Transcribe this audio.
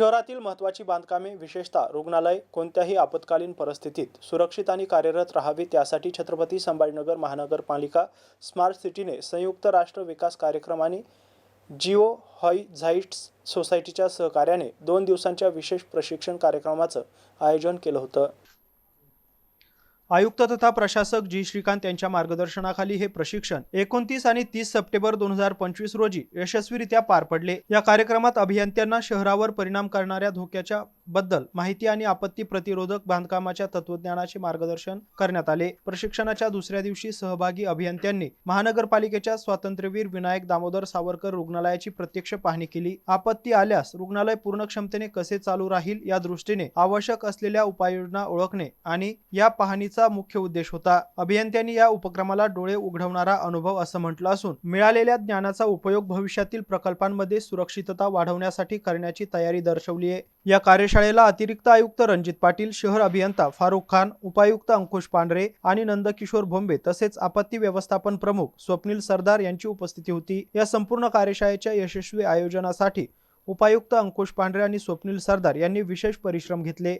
शहरातील महत्त्वाची बांधकामे विशेषतः रुग्णालय कोणत्याही आपत्कालीन परिस्थितीत सुरक्षित आणि कार्यरत राहावी त्यासाठी छत्रपती संभाजीनगर महानगरपालिका स्मार्ट सिटीने संयुक्त राष्ट्र विकास कार्यक्रम आणि जिओ हॉइझाइट्स सोसायटीच्या सहकार्याने दोन दिवसांच्या विशेष प्रशिक्षण कार्यक्रमाचं आयोजन केलं होतं. आयुक्त तथा प्रशासक जी. श्रीकांत यांच्या मार्गदर्शनाखाली हे प्रशिक्षण एकोणतीस आणि तीस सप्टेंबर दोन हजार पंचवीस रोजी यशस्वीरित्या पार पडले. या कार्यक्रमात अभियंत्यांना शहरावर परिणाम करणाऱ्या धोक्याच्या बद्दल माहिती आणि आपत्ती प्रतिरोधक बांधकामाच्या तत्वज्ञानाचे मार्गदर्शन करण्यात आले. प्रशिक्षणाच्या दुसऱ्या दिवशी सहभागी अभियंत्यांनी महानगरपालिकेच्या स्वातंत्र्यवीर विनायक दामोदर सावरकर रुग्णालयाची प्रत्यक्ष पाहणी केली. आपत्ती आल्यास रुग्णालय पूर्ण क्षमतेने कसे चालू राहील या दृष्टीने आवश्यक असलेल्या उपाययोजना ओळखणे आणि या पाहणीचा मुख्य उद्देश होता. अभियंत्यांनी या उपक्रमाला डोळे उघडवणारा अनुभव असं म्हटलं असून मिळालेल्या ज्ञानाचा उपयोग भविष्यातील प्रकल्पांमध्ये सुरक्षितता वाढवण्यासाठी करण्याची तयारी दर्शवली आहे या कार्यशाळेला अतिरिक्त आयुक्त रणजित पाटील शहर अभियंता फारुख खान उपायुक्त अंकुश पांढरे आणि नंदकिशोर भोंबे तसेच आपत्ती व्यवस्थापन प्रमुख स्वप्नील सरदार यांची उपस्थिती होती. या संपूर्ण कार्यशाळेच्या यशस्वी आयोजनासाठी उपायुक्त अंकुश पांढरे आणि स्वप्नील सरदार यांनी विशेष परिश्रम घेतले.